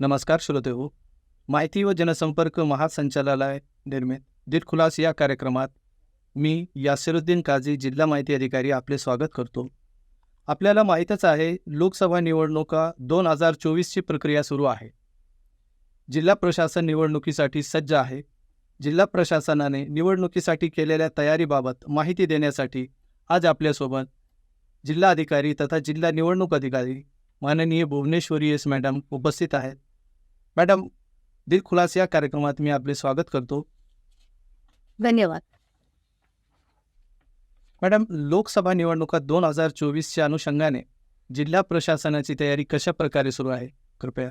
नमस्कार श्रोते हो माहिती व जनसंपर्क महासंचालनालय निर्मित दिलखुलास या कार्यक्रमात मी यासिरुद्दीन काझी जिल्हा माहिती अधिकारी आपले स्वागत करतो. आपल्याला माहीतच आहे लोकसभा निवडणुका दोन हजार चोवीसची प्रक्रिया सुरू आहे. जिल्हा प्रशासन निवडणुकीसाठी सज्ज आहे. जिल्हा प्रशासनाने निवडणुकीसाठी केलेल्या तयारीबाबत माहिती देण्यासाठी आज आपल्यासोबत जिल्हा अधिकारी तथा जिल्हा निवडणूक अधिकारी माननीय भुवनेश्वरी एस मॅडम उपस्थित आहेत. मॅडम दिल खुलास या कार्यक्रमात मी आपले स्वागत करतो. धन्यवाद. मॅडम लोकसभा निवडणुका दोन हजार चोवीसच्या अनुषंगाने जिल्हा प्रशासनाची तयारी कशा प्रकारे सुरू आहे? कृपया.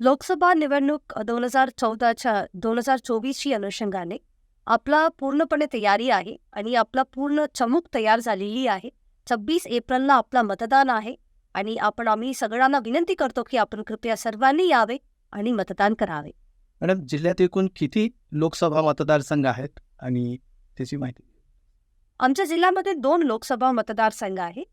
लोकसभा निवडणूक दोन हजार चौदाच्या दोन हजार चोवीसची अनुषंगाने आपला पूर्णपणे तयारी आहे आणि आपला पूर्ण चमूक तयार झालेली आहे. छब्बीस एप्रिलला आपला मतदान आहे आणि आपण आम्ही सगळ्यांना विनंती करतो की आपण कृपया सर्वांनी यावे. आणि मतदान करावे. मॅडम जिल्ह्यात एकूण किती लोकसभा मतदारसंघ आहेत आणि त्याची माहिती? आमच्या जिल्ह्यामध्ये दोन लोकसभा मतदारसंघ आहे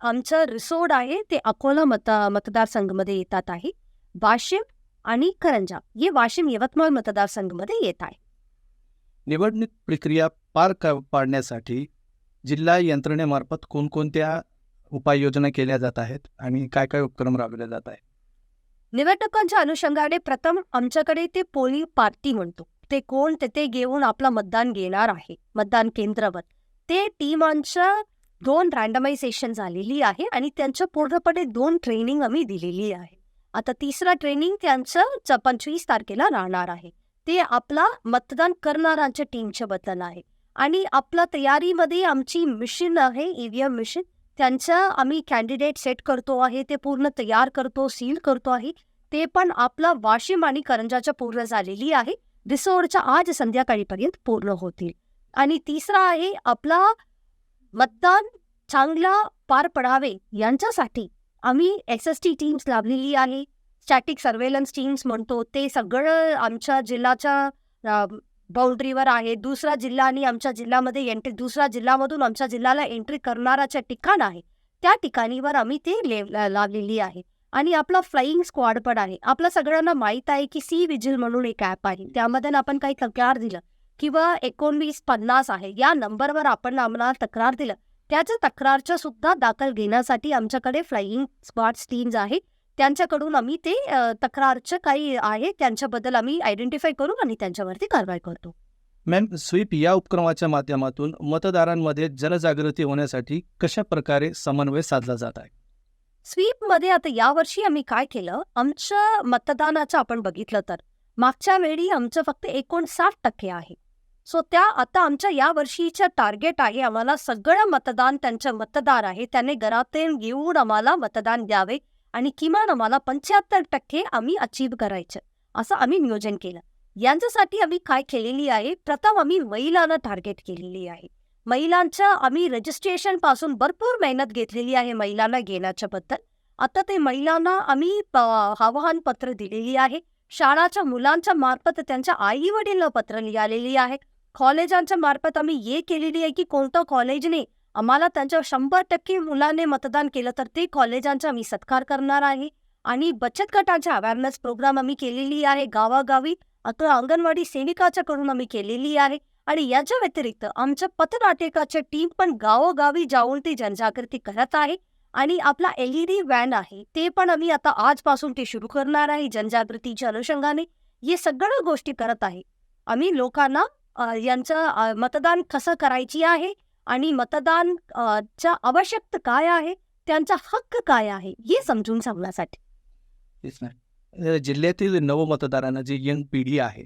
आमचं रिसोड आहे ते अकोला मत मतदारसंघमध्ये येतात आहे. वाशिम आणि करंजा हे वाशिम यवतमाळ मतदारसंघमध्ये येत आहे. निवडणूक प्रक्रिया पार पाडण्यासाठी जिल्हा यंत्रणेमार्फत कोणकोणत्या उपाययोजना केल्या जात आहेत आणि काय काय उपक्रम राबवले जात आहेत? निवडणुकांच्या अनुषंगाने प्रथम आमच्याकडे ते पोलिंग पार्टी म्हणतो. ते कोण? तेथे घेऊन आपलं मतदान घेणार आहे. मतदान केंद्रावर. ते टीमांच्या दोन रँडमायझेशन झालेली आहे आणि त्यांच्या पूर्णपणे दोन ट्रेनिंग आम्ही दिलेली आहे. आता तिसरा ट्रेनिंग त्यांचं च- पंचवीस तारखेला राहणार आहे. ते आपला मतदान करणाऱ्यांच्या टीमच्या बद्दल आहे. आणि आपला तयारीमध्ये आमची मिशन आहे ईव्हीएम मिशन त्यांचं आम्ही कॅन्डिडेट सेट करतो आहे ते पूर्ण तयार करतो सील करतो आहे. ते पण आपला वाशिम आणि करंजाच्या पूर्ण झालेली आहे. रिसोडच्या आज संध्याकाळीपर्यंत पूर्ण होतील. आणि तिसरा आहे आपला मतदान चांगला पार पडावे यांच्यासाठी आम्ही एस एस टी टीम्स लाभलेली आहे. स्टॅटिक सर्वेलन्स टीम्स म्हणतो ते सगळं आमच्या जिल्ह्याच्या बाउंड्रीवर आहे. दुसरा जिल्हा आणि आमच्या जिल्ह्यामध्ये एंट्री दुसऱ्या जिल्ह्यामधून आमच्या जिल्ह्याला एंट्री करणाराच्या ठिकाण आहे. त्या ठिकाणीवर आम्ही ते लावलेली आहे. आणि आपला फ्लाईंग स्क्वॉड पण आहे. आपल्या सगळ्यांना माहीत आहे की सी विजिल म्हणून एक ॲप आहे. त्यामध्ये आपण काही तक्रार दिलं किंवा एकोणवीस पन्नास आहे. या नंबरवर आपण आम्हाला तक्रार दिलं. त्याच्या तक्रारच्या सुद्धा दाखल घेण्यासाठी आमच्याकडे फ्लाईंग स्क्वॉड टीम्स आहे. त्यांच्याकडून आम्ही ते तक्रारचं काही आहे त्यांच्याबद्दल आम्ही आयडेंटिफाय करू आणि त्यांच्यावरती कारवाई करतो. मॅम स्वीप या उपक्रमाच्या माध्यमातून मतदारांमध्ये जनजागृती होण्यासाठी कशा प्रकारे समन्वय साधला जात आहे? स्वीपमध्ये आता यावर्षी आम्ही काय केलं? आमच्या मतदानाचं आपण बघितलं तर मागच्या वेळी आमचं फक्त एकोणसाठ टक्के आहे. सो त्या आता आमच्या या वर्षीचं टार्गेट आहे आम्हाला सगळं मतदान त्यांचं मतदार आहे त्याने घरातून घेऊन आम्हाला मतदान द्यावे आणि किमान आम्हाला पंच्याहत्तर टक्के आम्ही अचीव करायचं. असं आम्ही नियोजन केलं. यांच्यासाठी आम्ही काय केलेली आहे? प्रथम आम्ही महिलांना टार्गेट केलेली आहे. महिलांच्या आम्ही रजिस्ट्रेशनपासून भरपूर मेहनत घेतलेली आहे महिलांना घेण्याच्या बद्दल. आता ते महिलांना आम्ही प- आवाहन पत्र दिलेली आहे. शाळाच्या मुलांच्या मार्फत त्यांच्या आई वडील पत्र लिहिलेली आहे. कॉलेजांच्या मार्फत आम्ही हे केलेली आहे की कोणतं कॉलेजने आम्हाला त्यांच्या शंभर टक्के मुलाने मतदान केलं तर ते कॉलेजांचा आम्ही सत्कार करणार आहे. आणि बचत गटाच्या अवेअरनेस प्रोग्राम आम्ही केलेली आहे. गावागावी आता अंगणवाडी सेविकाच्याकडून आम्ही केलेली आहे. आणि याच्या व्यतिरिक्त आमच्या पथनाटिकाच्या टीम पण गावोगावी जाऊन ती जनजागृती करत आहे. आणि आपला एल ई डी व्हॅन आहे ते पण आम्ही आता आजपासून ते सुरू करणार आहे जनजागृतीच्या अनुषंगाने. हे सगळ्या गोष्टी करत आहे. आम्ही लोकांना यांचं मतदान कसं करायची आहे? आणि मतदान च्या आवश्यकता काय आहे? त्यांचा हक्क काय आहे? हे समजून सांगण्यासाठी. जिल्ह्यातील नवमतदारांना जी यंग पिढी आहे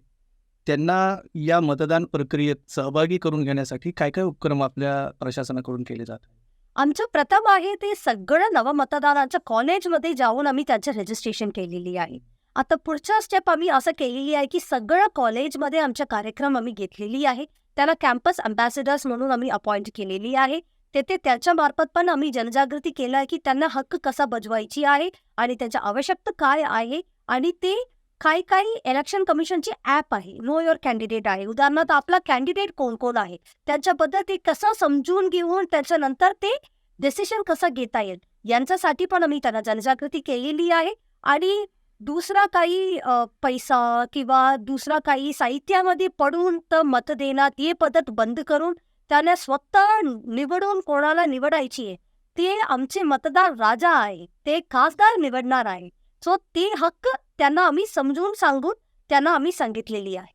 त्यांना या मतदान प्रक्रियेत सहभागी करून घेण्यासाठी काय काय उपक्रम आपल्या प्रशासनाकडून केले जातात? आमचं प्रथम आहे ते सगळं नवमतदारांच्या कॉलेजमध्ये जाऊन आम्ही त्यांचं रजिस्ट्रेशन केलेली आहे. आता पुढच्या स्टेप आम्ही असं केलेली आहे की सगळं कॉलेजमध्ये आमच्या कार्यक्रम आम्ही घेतलेली आहे. त्याला कॅम्पस अम्बॅसेडर्स म्हणून आम्ही अपॉइंट केलेली आहे. तेथे त्याच्या मार्फत पण आम्ही जनजागृती केलं आहे की त्यांना हक्क कसा बजवायची आहे आणि त्यांच्या आवश्यकता काय आहे आणि ते काही काही इलेक्शन कमिशनची ॲप आहे. नो युअर कॅन्डिडेट आहे. उदाहरणार्थ आपला कॅन्डिडेट कोण कोण आहे? त्यांच्याबद्दल ते कसं समजून घेऊन त्याच्यानंतर ते डिसिशन कसं घेता येईल? यांच्यासाठी पण आम्ही त्यांना जनजागृती केलेली आहे आणि दुसरा काही पैसा किंवा दुसरा काही साहित्यामध्ये पडून तर मत देणार हे पद्धत बंद करून त्याने स्वतः निवडून कोणाला निवडायची आहे ते आमचे मतदार राजा आहे ते खासदार निवडणार आहे. सो ते हक्क त्यांना आम्ही समजून सांगून त्यांना आम्ही सांगितलेली आहे.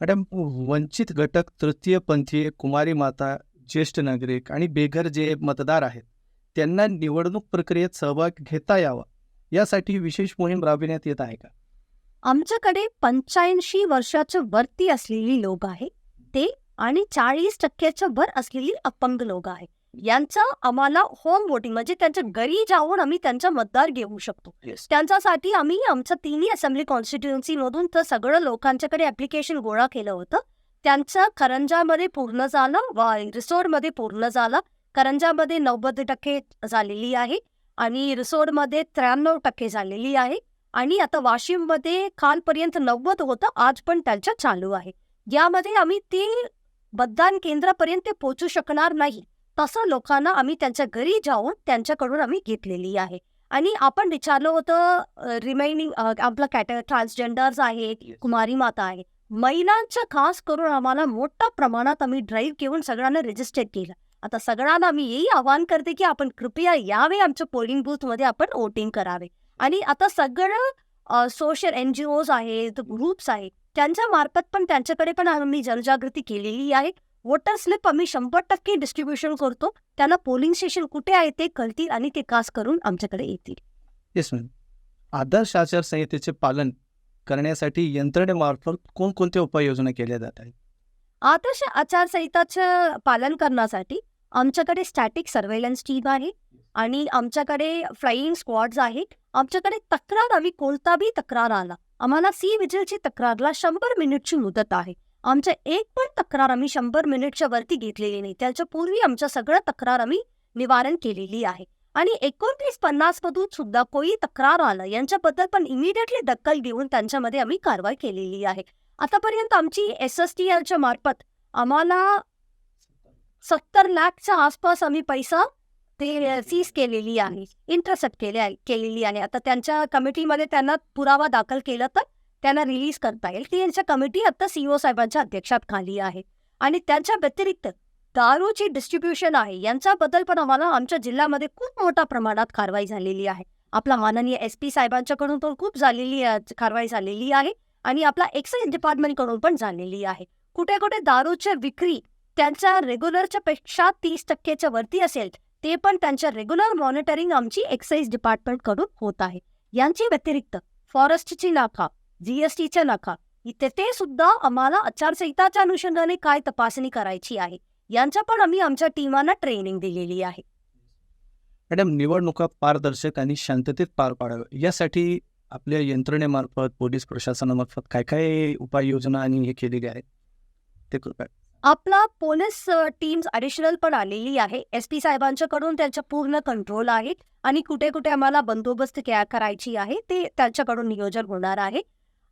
मॅडम वंचित घटक तृतीयपंथीय कुमारी माता ज्येष्ठ नागरिक आणि बेघर जे मतदार आहेत त्यांना निवडणूक प्रक्रियेत सहभाग घेता यावा. यासाठी विशेष मोहीम राबविण्यात येत आहे का? आमच्याकडे पंच्याऐंशी वर्षाच्या वरती असलेली लोक आहे. ते आणि चाळीस टक्क्याच्या वर असलेली अपंग लोक आहे. यांचा आम्हाला होम वोटिंग म्हणजे त्यांच्या घरी जाऊन आम्ही त्यांचा मतदार घेऊ शकतो. त्यांच्यासाठी आम्ही आमच्या तिन्ही असेंब्ली कॉन्स्टिट्युन्सीमधून तर सगळं लोकांच्याकडे ऍप्लिकेशन गोळा केलं होतं. त्यांचं करंजामध्ये पूर्ण झालं वा रिसोडमध्ये पूर्ण झालं. करंजामध्ये नव्वद टक्के झालेली आहे. आणि रिसोडमध्ये त्र्याण्णव टक्के झालेली आहे. आणि आता वाशिममध्ये कालपर्यंत नव्वद होतं आज पण त्यांच्या चालू आहे. यामध्ये आम्ही ते मतदान केंद्रापर्यंत पोहोचू शकणार नाही. तसं लोकांना आम्ही त्यांच्या घरी जाऊन त्यांच्याकडून आम्ही घेतलेली आहे. आणि आपण विचारलं होतं रिमेनिंग आपलं कॅट ट्रान्सजेंडर्स आहे कुमारी माता आहे. महिलांचं खास करून आम्हाला मोठ्या प्रमाणात आम्ही ड्राईव्ह घेऊन सगळ्यांना रजिस्टर केलं. आता सगळ्यांना आम्ही यही आवाहन करते की आपण कृपया यावे आमच्या पोलिंग बूथमध्ये आपण वोटिंग करावे. आणि आता सगळं सोशल एन जी ओज आहेत ग्रुप्स आहेत त्यांच्या मार्फत पण त्यांच्याकडे पण आम्ही जनजागृती केलेली आहे. वोटर स्लिप आम्ही शंभर टक्के डिस्ट्रीब्युशन करतो. त्यांना पोलिंग स्टेशन कुठे आहे ते कळतील आणि ते खास करून आमच्याकडे येतील. येस मॅम आदर्श आचारसंहितेचे पालन करण्यासाठी यंत्रणेमार्फत कोणकोणत्या उपाययोजना केल्या जात आहेत? आदर्श आचारसंहिताचं पालन करण्यासाठी आमच्याकडे स्टॅटिक सर्वेलन्स टीम आहे आणि आमच्याकडे फ्लाईंग स्क्वॉड्स आहेत. आमच्याकडे तक्रार आम्ही कोणताबी तक्रार आला. आम्हाला सी विजिलची तक्रारला शंभर मिनिटची मुदत आहे. आमच्या एक पण तक्रार आम्ही शंभर मिनिटच्या वरती घेतलेली नाही. त्याच्या पूर्वी आमच्या सगळ्या तक्रार आम्ही निवारण केलेली आहे. आणि एकोणतीस पन्नास मधून सुद्धा कोई तक्रार आलं यांच्याबद्दल पण इमिडिएटली दखल घेऊन त्यांच्यामध्ये आम्ही कारवाई केलेली आहे. आतापर्यंत आमची एस एस टी एलच्या मार्फत आम्हाला सत्तर लाखच्या आसपास आम्ही पैसा ते सीज केलेली आहे. इंटरसेप्ट केले केलेली आहे. आता त्यांच्या कमिटीमध्ये त्यांना पुरावा दाखल केला तर त्यांना रिलीज करता येईल. ती यांच्या कमिटी आता ओ साहेबांच्या अध्यक्षात खाली आहे. आणि त्यांच्या व्यतिरिक्त दारूची डिस्ट्रीब्युशन आहे. यांच्याबद्दल पण आम्हाला आमच्या जिल्ह्यामध्ये खूप मोठ्या प्रमाणात कारवाई झालेली आहे. आपला माननीय एस पी साहेबांच्याकडून पण खूप झालेली कारवाई झालेली आहे. आणि आपला एक्साईज डिपार्टमेंटकडून पण झालेली आहे. कुठे कुठे दारूच्या विक्री त्यांच्या रेग्युलरच्या पेक्षा तीस टक्केच्या वरती असेल ते पण त्यांच्या रेग्युलर मॉनिटरिंग आमची एक्साईज डिपार्टमेंटकडून होत आहे. यांची व्यतिरिक्त फॉरेस्टची नाका जीएसटीच्या नाका इथे ते सुद्धा आम्हाला आचारसंहिताच्या अनुषंगाने काय तपासणी करायची आहे यांच्या पण आम्ही आमच्या टीमांना ट्रेनिंग दिलेली आहे. मॅडम निवडणुका पारदर्शक आणि शांततेत पार पाडाव्या यासाठी आपल्या यंत्रणेमार्फत पोलीस प्रशासनामार्फत काय काय उपाययोजना आणि हे केलेली आहेत ते कृपया आपला पोलीस टीम्स ॲडिशनल पण आलेली आहे. एस पी साहेबांच्याकडून त्यांच्या पूर्ण कंट्रोल आहे आणि कुठे कुठे आम्हाला बंदोबस्त क्या करायची आहे ते त्यांच्याकडून नियोजन होणार आहे.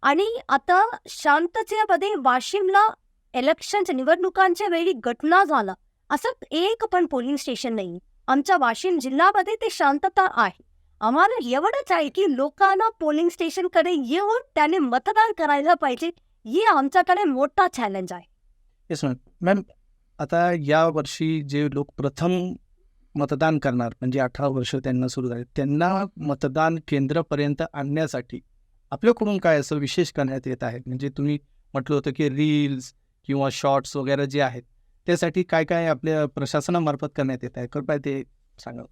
आणि आता शांततेमध्ये वाशिमला इलेक्शनच्या निवडणुकांच्या वेळी घटना झाला. असं एक पण पोलिंग स्टेशन नाही. आमच्या वाशिम जिल्ह्यामध्ये ते शांतता आहे. आम्हाला एवढंच आहे की लोकांना पोलिंग स्टेशनकडे येऊन त्याने मतदान करायला पाहिजे. हे आमच्याकडे मोठा चॅलेंज आहे. येस मॅम मॅम आता या वर्षी जे लोक प्रथम मतदान करणार म्हणजे अठरा वर्ष त्यांना सुरू झाले त्यांना मतदान केंद्रापर्यंत आणण्यासाठी आपल्याकडून काय असं विशेष करण्यात येत आहे? म्हणजे तुम्ही म्हटलं होतं की रील्स किंवा शॉर्ट्स वगैरे जे आहेत त्यासाठी काय काय आपल्या प्रशासनामार्फत करण्यात येत आहे? कृपया ते सांगा.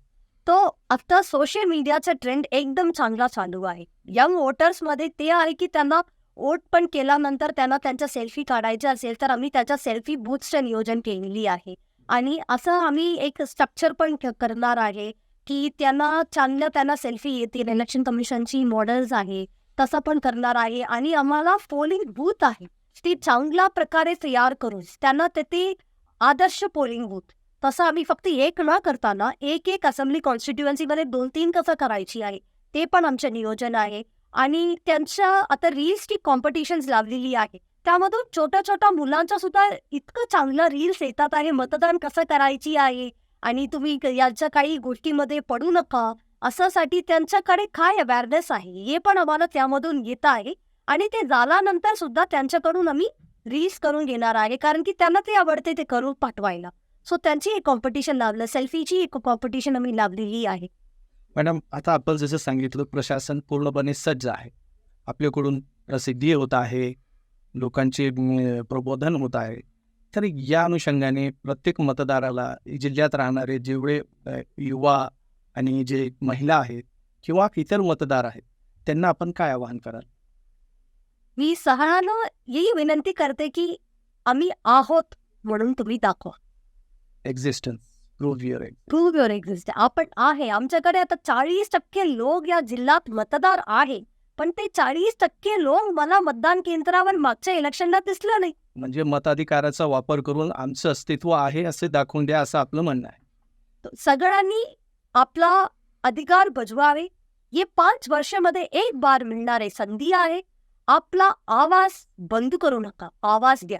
तो आता सोशल मीडियाचा ट्रेंड एकदम चांगला चालू आहे. यंग वोटर्समध्ये ते आहे की त्यांना वोट पण केल्यानंतर त्यांना त्यांच्या सेल्फी काढायच्या असेल तर आम्ही त्याच्या सेल्फी बूथचं नियोजन केलेली आहे. आणि असं आम्ही एक स्ट्रक्चर पण करणार आहे की त्यांना चांगलं त्यांना सेल्फी येतील इलेक्शन कमिशनची मॉडेल्स आहे तसं पण करणार आहे. आणि आम्हाला पोलिंग बूथ आहे ती चांगल्या प्रकारे तयार करून त्यांना तिथे आदर्श पोलिंग बूथ तसं आम्ही फक्त एक न करताना एक एक असेंब्ली कॉन्स्टिट्युएन्सीमध्ये दोन तीन कसं करायची आहे ते पण आमचं नियोजन आहे. आणि त्यांच्या आता रील्सची कॉम्पिटिशन्स लावलेली आहे. त्यामधून छोट्या छोट्या मुलांच्या सुद्धा इतकं चांगलं रील्स येतात आहे मतदान कसं करायची आहे? आणि तुम्ही यांच्या याच्या काही गोष्टीमध्ये पडू नका. असासाठी त्यांच्याकडे काय अवेअरनेस आहे? हे पण आम्हाला त्यामधून येत आहे. आणि ते झाल्यानंतर सुद्धा त्यांच्याकडून आम्ही रील्स करून घेणार आहे. कारण की त्यांना ते आवडते ते करून पाठवायला. सो त्यांची एक कॉम्पिटिशन लावलं. सेल्फीची एक कॉम्पिटिशन आम्ही लावलेली आहे. मॅडम आता आपण जसं सांगितलं प्रशासन पूर्णपणे सज्ज आहे. आपल्याकडून प्रसिद्धी होत आहे लोकांचे प्रबोधन होत आहे. तर या अनुषंगाने प्रत्येक मतदाराला जिल्ह्यात राहणारे जेवढे युवा आणि जे महिला आहेत किंवा इतर मतदार आहेत त्यांना आपण काय आवाहन कराल? मी सगळ्यांना ही विनंती करते की आम्ही आहोत म्हणून तुम्ही दाखवा. एक्झिस्टन्स प्रूव्ह युअर एक्झिस्ट आपण आहे. आमच्याकडे आता चाळीस टक्के लोक या जिल्ह्यात मतदार आहे. पण ते चाळीस टक्के लोक मला मतदान केंद्रावर मागच्या इलेक्शनला दिसलं नाही. म्हणजे मताधिकाराचा वापर करून आमचं अस्तित्व आहे असे दाखवून द्या असं आपलं म्हणणं आहे. सगळ्यांनी आपला अधिकार बजवावे. हे पाच वर्षामध्ये एक बार मिळणारे संधी आहे. आपला आवाज बंद करू नका. आवाज द्या.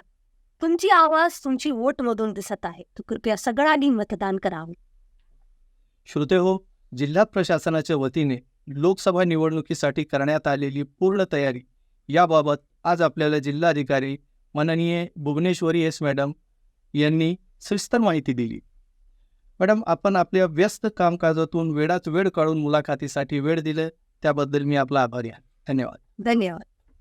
तुमची आवाज तुमची वोट मधून दिसत आहे. कृपया सगळ्यांनी मतदान करावे. श्रोते हो जिल्हा प्रशासनाच्या वतीने लोकसभा निवडणुकीसाठी करण्यात आलेली पूर्ण तयारी याबाबत आज आपल्याला जिल्हाधिकारी माननीय भुवनेश्वरी एस मॅडम यांनी सविस्तर माहिती दिली. मॅडम आपण आपल्या व्यस्त कामकाजातून वेळात वेळ काढून मुलाखतीसाठी वेळ दिले त्याबद्दल मी आपला आभारी आहे. धन्यवाद. धन्यवाद.